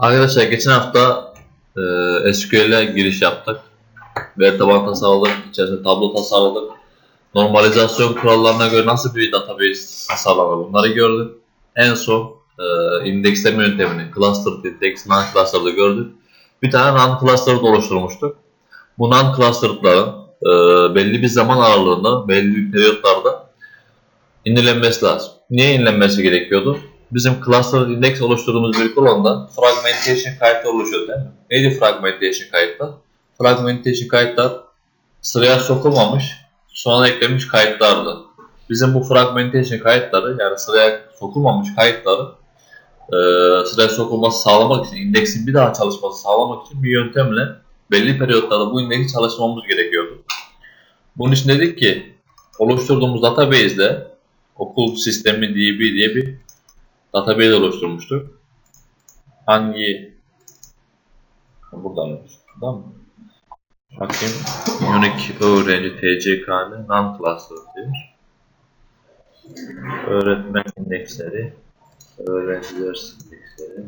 Arkadaşlar geçen hafta e, SQL'e giriş yaptık. Veri tabanı tasarladık, içerisinde tablo tasarladık. Normalizasyon kurallarına göre nasıl bir database tasarlanır bunları gördük. En son e, indeksleme yöntemini, clustered index, non-clustered'ı gördük. Bir tane non-clustered oluşturmuştuk. Bu non-clustered'ların e, belli bir zaman aralığında, belli bir periyotlarda indirlenmesi lazım. Niye indirlenmesi gerekiyordu? Bizim cluster index oluşturduğumuz bir kolonda fragmentation kayıtları oluşuyor değil mi? Neydi fragmentation kayıtlar? Fragmentation kayıtlar sıraya sokulmamış, sonra eklenmiş kayıtlardı. Bizim bu fragmentation kayıtları yani sıraya sokulmamış kayıtları e, sıraya sokulması sağlamak için, indeksin bir daha çalışması sağlamak için bir yöntemle belli periyotlarda bu indeksi çalışmamız gerekiyordu. Bunun için dedik ki oluşturduğumuz database'de okul sistemi DB diye bir database oluşturmuştuk. Hangi buradan Tamam mı? Bakayım. Unique öğrenci TCK'lı non cluster diyor. Öğretmen indeksleri, öğrenciler indeksleri.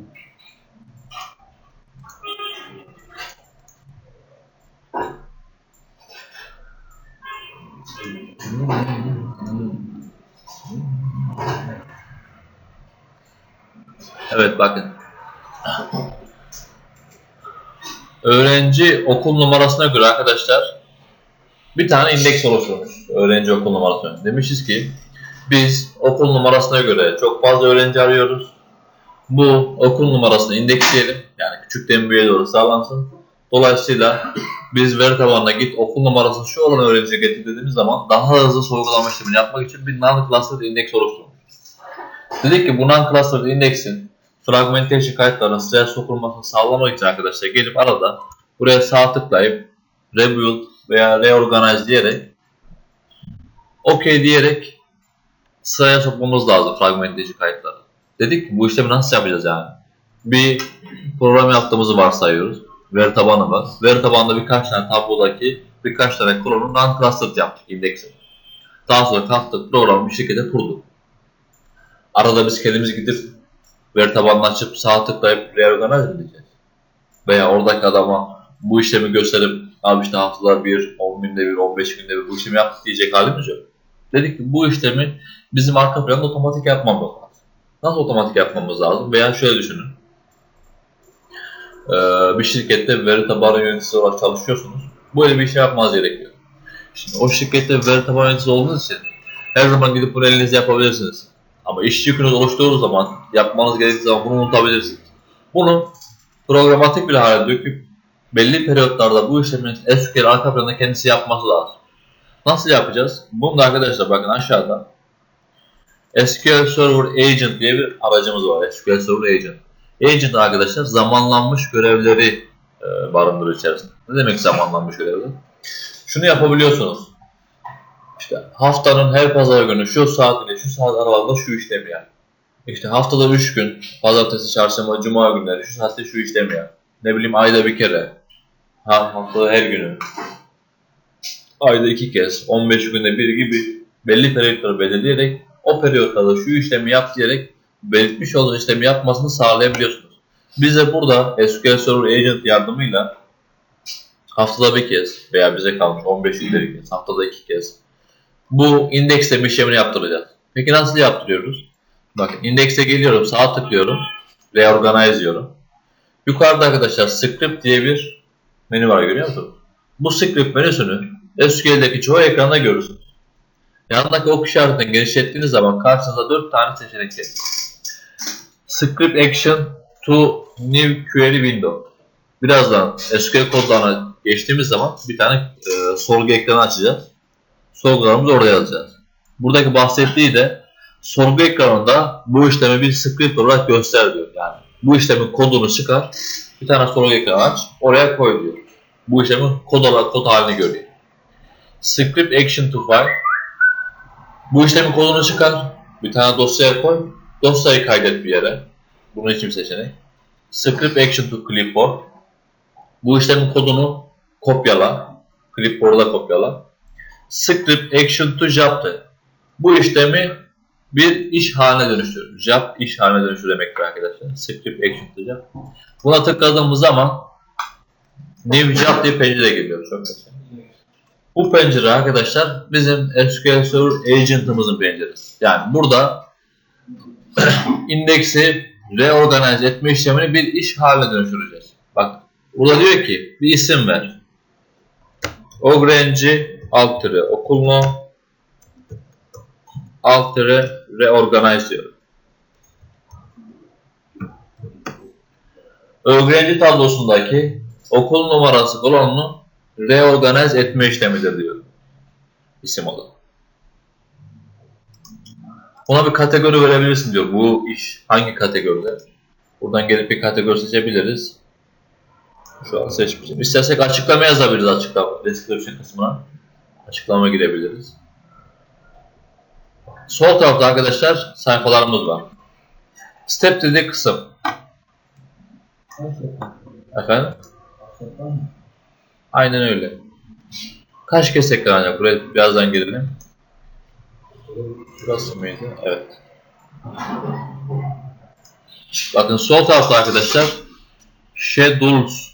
Evet bakın. Öğrenci okul numarasına göre arkadaşlar bir tane indeks oluşturmuş. Öğrenci okul numarasına. Demişiz ki biz okul numarasına göre çok fazla öğrenci arıyoruz. Bu okul numarasını indeksleyelim. Yani küçükten büyüğe doğru sağlansın. Dolayısıyla biz veri tabanına git okul numarası şu olan öğrenciye getir dediğimiz zaman daha hızlı sorgulama işlemini yapmak için bir non-clustered indeks oluşturmuş. Dedik ki bu non-clustered indeksin fragmentation kayıtlarının sıraya sokulmasını sağlamak için arkadaşlar gelip arada buraya sağ tıklayıp rebuild veya reorganize diyerek OK diyerek sıraya sokmamız lazım fragmentation kayıtları. Dedik ki bu işlemi nasıl yapacağız yani? Bir program yaptığımızı varsayıyoruz. Veri tabanı var. Veri tabanında birkaç tane tablodaki birkaç tane kolonu non-clustered yaptık indeksi. Daha sonra kalktık programı bir şekilde kurduk. Arada biz kendimiz gidip veri tabanını açıp sağ tıklayıp reorganize mi diyeceğiz? Veya oradaki adama bu işlemi gösterip abi işte haftalar bir, 10 günde bir, 15 günde bir bu işlemi yaptık diyecek halimiz yok. Dedik ki bu işlemi bizim arka planda otomatik yapmamız lazım. Nasıl otomatik yapmamız lazım? Veya şöyle düşünün. Ee, bir şirkette veri tabanı yöneticisi olarak çalışıyorsunuz. Böyle bir şey yapmanız gerekiyor. Şimdi o şirkette veri tabanı yöneticisi olduğunuz için her zaman gidip bunu elinizle yapabilirsiniz. Ama iş yükünüz oluştuğu zaman, yapmanız gerektiği zaman bunu unutabilirsiniz. Bunu programatik bir hale döküp belli periyotlarda bu işlemin SQL arka planda kendisi yapması lazım. Nasıl yapacağız? Bunu da arkadaşlar bakın aşağıda SQL Server Agent diye bir aracımız var. SQL Server Agent. Agent arkadaşlar zamanlanmış görevleri e, barındırıyor içerisinde. Ne demek zamanlanmış görevler? Şunu yapabiliyorsunuz. İşte haftanın her pazar günü şu saat ile şu saat aralığında şu işlemi yap. İşte haftada 3 gün, pazartesi, çarşamba, cuma günleri şu saatte şu işlemi yap. Ne bileyim ayda bir kere, ha, haftada her günü, ayda iki kez, 15 günde bir gibi belli periyotları belirleyerek o periyotlarda şu işlemi yap diyerek belirtmiş olduğu işlemi yapmasını sağlayabiliyorsunuz. Biz de burada SQL Server Agent yardımıyla haftada bir kez veya bize kalmış 15 günde bir kez, haftada iki kez bu indeksleme işlemini yaptıracağız. Peki nasıl yaptırıyoruz? Bakın indekse geliyorum, sağa tıklıyorum, reorganize diyorum. Yukarıda arkadaşlar script diye bir menü var görüyor musunuz? Bu script menüsünü SQL'deki çoğu ekranda görürsünüz. Yanındaki ok işaretini genişlettiğiniz zaman karşınıza 4 tane seçenek gelir. Script action to new query window. Birazdan SQL kodlarına geçtiğimiz zaman bir tane e, sorgu ekranı açacağız sorgularımızı orada yazacağız. Buradaki bahsettiği de sorgu ekranında bu işlemi bir script olarak göster diyor. Yani bu işlemin kodunu çıkar, bir tane sorgu ekranı aç, oraya koy diyor. Bu işlemin kod olarak kod halini görüyor. Script action to file. Bu işlemin kodunu çıkar, bir tane dosyaya koy, dosyayı kaydet bir yere. Bunun için bir seçenek. Script action to clipboard. Bu işlemin kodunu kopyala, clipboard'a kopyala script action to job Bu işlemi bir iş haline dönüştürür. Job iş haline dönüşür demektir arkadaşlar. Script action to job. Buna tıkladığımız zaman new job diye pencere geliyor. Çok güzel. Bu pencere arkadaşlar bizim SQL Server Agent'ımızın penceresi. Yani burada indeksi reorganize etme işlemini bir iş haline dönüştüreceğiz. Bak burada diyor ki bir isim ver. Ogrenci alt tire okulunu alt tire reorganize diyor. Öğrenci tablosundaki okul numarası kolonunu reorganize etme işlemidir diyor. İsim olarak. Ona bir kategori verebilirsin diyor. Bu iş hangi kategoride? Buradan gelip bir kategori seçebiliriz. Şu an seçmişim. İstersek açıklama yazabiliriz açıklama. Description kısmına. Açıklama girebiliriz. Sol tarafta arkadaşlar sayfalarımız var. Step dediği kısım. Efendim? Aynen öyle. Kaç kez tekrarlanacak? Buraya birazdan girelim. Burası mıydı? Evet. Bakın sol tarafta arkadaşlar Schedules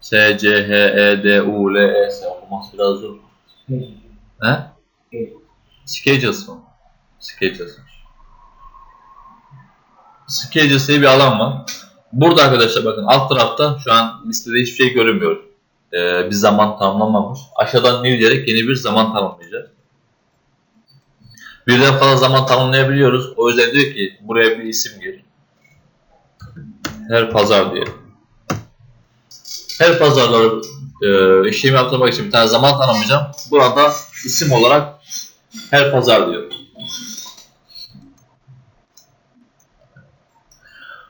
S C H E D U L E S okuması biraz zor. He? Schedules mı? Schedules. Schedules diye bir alan var. Burada arkadaşlar bakın alt tarafta şu an listede hiçbir şey görünmüyor. Ee, bir zaman tanımlanmamış. Aşağıdan new diyerek yeni bir zaman tanımlayacağız. Birden fazla zaman tanımlayabiliyoruz. O yüzden diyor ki buraya bir isim gir. Her pazar diye. Her pazarları e, işlemi yaptırmak için bir tane zaman tanımlayacağım. Burada isim olarak her pazar diyor.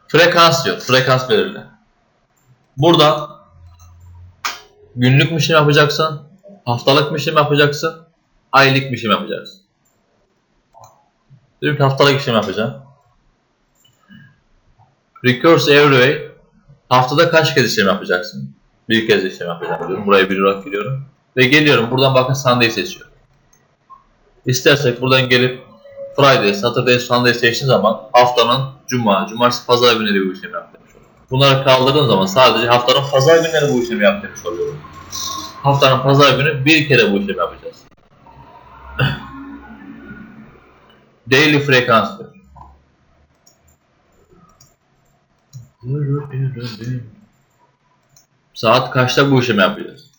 Frekans diyor. Frekans belirle. Burada günlük mü işlem yapacaksın? Haftalık mı işlem yapacaksın? Aylık mı işlem yapacaksın? Ki haftalık işlem yapacağım. Recurse every way. Haftada kaç kez işlem yapacaksın? Bir kez işlem yapacağım diyorum. Buraya bir olarak giriyorum. Ve geliyorum. Buradan bakın Sunday seçiyorum. İstersek buradan gelip Friday, Saturday, Sunday seçtiğin zaman haftanın Cuma, Cumartesi, Pazar günleri bu işlemi yaptırmış oluyor. Bunları kaldırdığın zaman sadece haftanın Pazar günleri bu işlemi yaptırmış oluyor. Haftanın Pazar günü bir kere bu işlemi yapacağız. Daily frekans diyor. Saat kaçta bu işlemi yapacağız?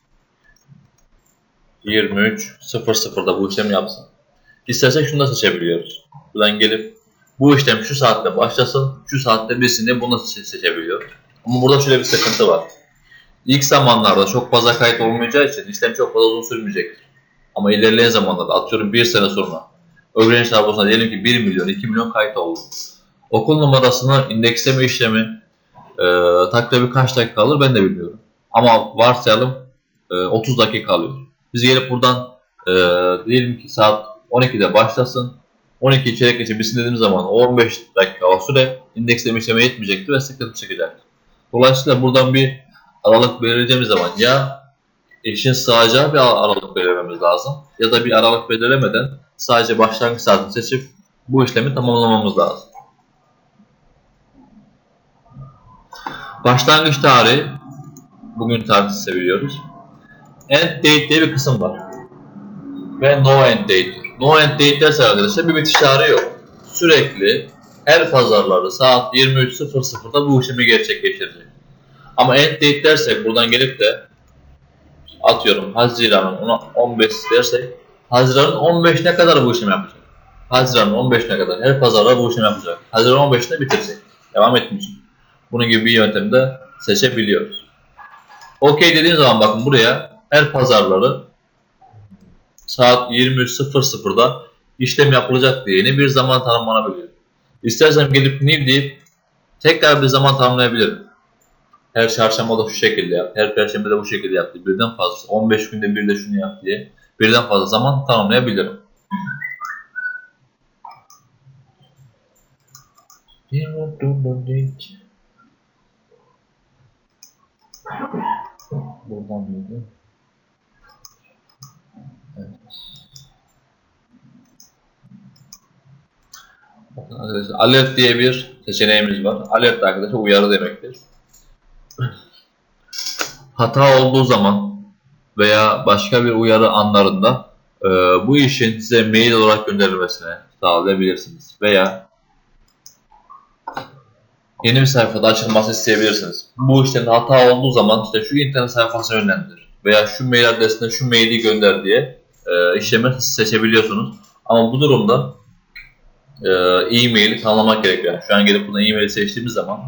23.00'da bu işlemi yapsın. İstersek şunu da seçebiliyoruz. Buradan gelip bu işlem şu saatte başlasın, şu saatte birisini bunu se- seçebiliyor. Ama burada şöyle bir sıkıntı var. İlk zamanlarda çok fazla kayıt olmayacağı için işlem çok fazla uzun sürmeyecektir. Ama ilerleyen zamanlarda atıyorum bir sene sonra öğrenci tablosuna diyelim ki 1 milyon, 2 milyon kayıt oldu. Okul numarasını indeksleme işlemi e, takribi kaç dakika alır ben de bilmiyorum. Ama varsayalım e, 30 dakika alıyor. Biz gelip buradan e, diyelim ki saat 12'de başlasın. 12 çeyrek geçe bitsin dediğimiz zaman o 15 dakika o süre indeksleme işlemi yetmeyecektir ve sıkıntı çıkacaktır. Dolayısıyla buradan bir aralık belirleyeceğimiz zaman ya işin sığacağı bir aralık belirlememiz lazım ya da bir aralık belirlemeden sadece başlangıç saatini seçip bu işlemi tamamlamamız lazım. Başlangıç tarihi bugün tarihi seviyoruz. End date diye bir kısım var. Ve no end date. No end date derse arkadaşlar bir bitiş tarihi yok. Sürekli her pazarları saat 23.00'da bu işlemi gerçekleştirecek. Ama end date dersek buradan gelip de atıyorum Haziran'ın ona 15 dersek Haziran'ın 15'ine kadar bu işlemi yapacak. Haziran'ın 15'ine kadar her pazarda bu işlemi yapacak. Haziran 15'inde bitirecek. Devam etmeyecek. Bunun gibi bir yöntemde seçebiliyoruz. OK dediğim zaman bakın buraya her pazarları saat 23.00'da işlem yapılacak diye yeni bir zaman tanımlanabiliyor. İstersem gelip new deyip tekrar bir zaman tanımlayabilirim. Her çarşamba da şu şekilde yap, her perşembe de bu şekilde yap diye birden fazla, 15 günde bir de şunu yap diye birden fazla zaman tanımlayabilirim. Buradan mıydı? Evet. Alert diye bir seçeneğimiz var. Alert arkadaşlar uyarı demektir. Hata olduğu zaman veya başka bir uyarı anlarında e, bu işin size mail olarak gönderilmesine sağlayabilirsiniz. Veya yeni bir sayfada açılması isteyebilirsiniz. Bu işlerin hata olduğu zaman işte şu internet sayfasına yönlendir veya şu mail adresine şu maili gönder diye e, işlemi seçebiliyorsunuz. Ama bu durumda e, e-mail'i tanımlamak gerekiyor. Yani şu an gelip buna e-mail seçtiğimiz zaman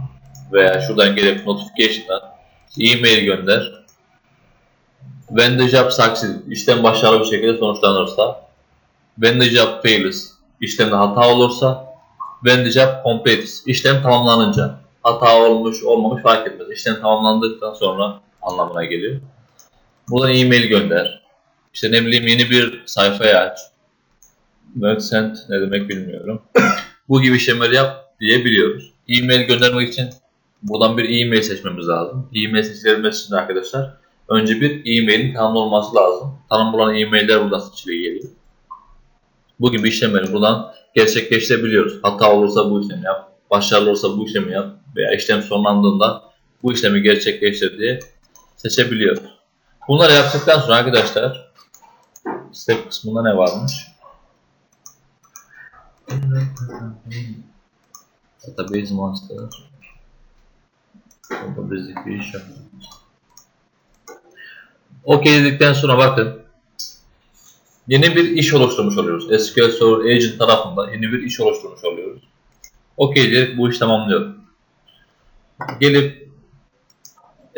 veya şuradan gelip notification'dan e-mail gönder. When the job succeeds, işlem başarılı bir şekilde sonuçlanırsa, when the job fails, işlemde hata olursa, when the job işlem tamamlanınca, hata olmuş olmamış fark etmez. İşlem tamamlandıktan sonra anlamına geliyor. Buradan e-mail gönder. İşte ne bileyim yeni bir sayfaya aç. Merchant ne demek bilmiyorum. Bu gibi işlemleri yap diyebiliyoruz. E-mail göndermek için buradan bir e-mail seçmemiz lazım. E-mail seçilebilmesi için arkadaşlar önce bir e-mailin tanımlı olması lazım. Tanım bulan e-mailler buradan seçiliyor geliyor. Bu gibi işlemleri buradan gerçekleştirebiliyoruz. Hata olursa bu işlemi yap, başarılı olursa bu işlemi yap veya işlem sonlandığında bu işlemi gerçekleştir diye seçebiliyoruz. Bunları yaptıktan sonra arkadaşlar step kısmında ne varmış? Database master. Burada bizlik bir iş yok. OK dedikten sonra bakın. Yeni bir iş oluşturmuş oluyoruz. SQL Server Agent tarafında yeni bir iş oluşturmuş oluyoruz. OK diyerek bu işi tamamlıyorum. Gelip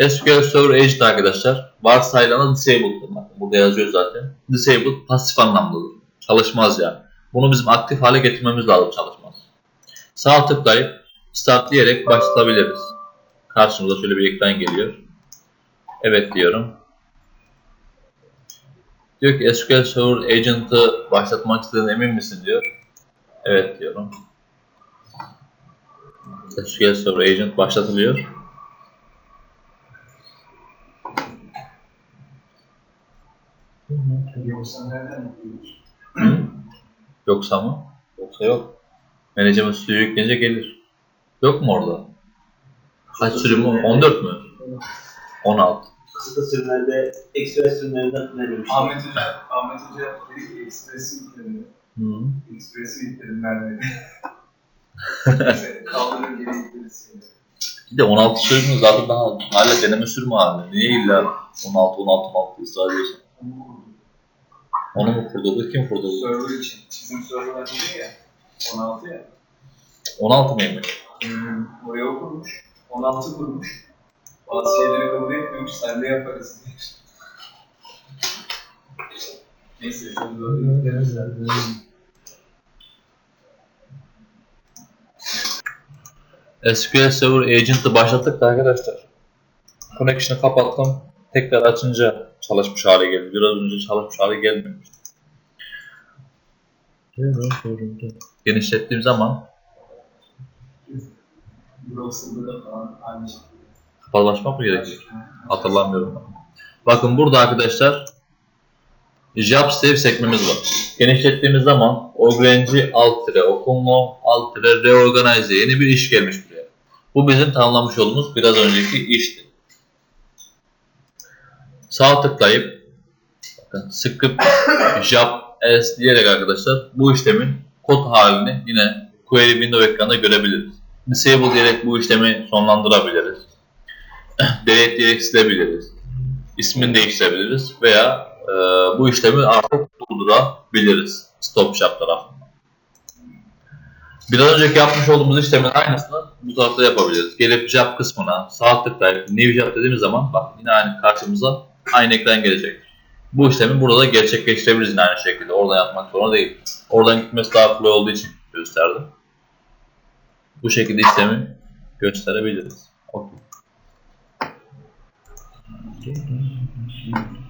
SQL Server Agent arkadaşlar varsayılanı disabled. Bakın Burada yazıyor zaten. Disabled pasif anlamlıdır. Çalışmaz yani. Bunu bizim aktif hale getirmemiz lazım çalışmaz. Sağ tıklayıp start diyerek başlatabiliriz. Karşımıza şöyle bir ekran geliyor. Evet diyorum. Diyor ki SQL Server Agent'ı başlatmak istediğin emin misin diyor. Evet diyorum. SQL Server Agent başlatılıyor. Yoksa nereden? Yoksa mı? Yoksa yok. Management suyu yükleyince gelir. Yok mu orada? Kaç sürüm o? 14 mü? 16. Kısa sürümlerde, ekspres sürümlerinden kullanılmış. Ahmet Hoca, Ahmet Hoca dedi ki Express'i yükledim. Hı. Express'i yükledim vermedi. Neyse, Kaldırır geri yükleriz. Bir de 16 sürümü zaten daha hala deneme sürümü halinde. Niye illa 16 16 16 ısrar ediyorsun? Onu mu kurdurdu? Kim kurdurdu? Server için. Bizim serverlar değil ya. 16 ya. 16 mıymış? Hmm, oraya o kurmuş. 16 kurmuş. Bazı şeyleri kabul etmiyormuş. Sen de yaparız diye. Neyse. sen de- SQL Server Agent'ı başlattık da arkadaşlar. Connection'ı kapattım. Tekrar açınca çalışmış hale geldi. Biraz önce çalışmış hale gelmemişti. Genişlettiğim zaman Browser'da da falan aynı şey. Kapatılaşmak mı gerekiyor? Hatırlamıyorum. ben. Bakın burada arkadaşlar Job Save sekmemiz var. Genişlettiğimiz zaman Ogrenci alt tire, Okunlo alt tire, Reorganize yeni bir iş gelmiş buraya. Bu bizim tanımlamış olduğumuz biraz önceki işti. Sağ tıklayıp bakın skip job as diyerek arkadaşlar bu işlemin kod halini yine query window ekranında görebiliriz. Disable diyerek bu işlemi sonlandırabiliriz. Delete diyerek silebiliriz. İsmini değiştirebiliriz veya e, bu işlemi artık durdurabiliriz stop shop tarafından. Biraz önceki yapmış olduğumuz işlemin aynısını bu tarafta yapabiliriz. Gelip job kısmına sağ tıklayıp new job dediğimiz zaman bak yine aynı karşımıza aynı ekran gelecek. Bu işlemi burada gerçekleştirebiliriz yine aynı şekilde. Oradan yapmak zorunda değil. Oradan gitmesi daha kolay olduğu için gösterdim. Bu şekilde işlemi gösterebiliriz. Okay. 嗯。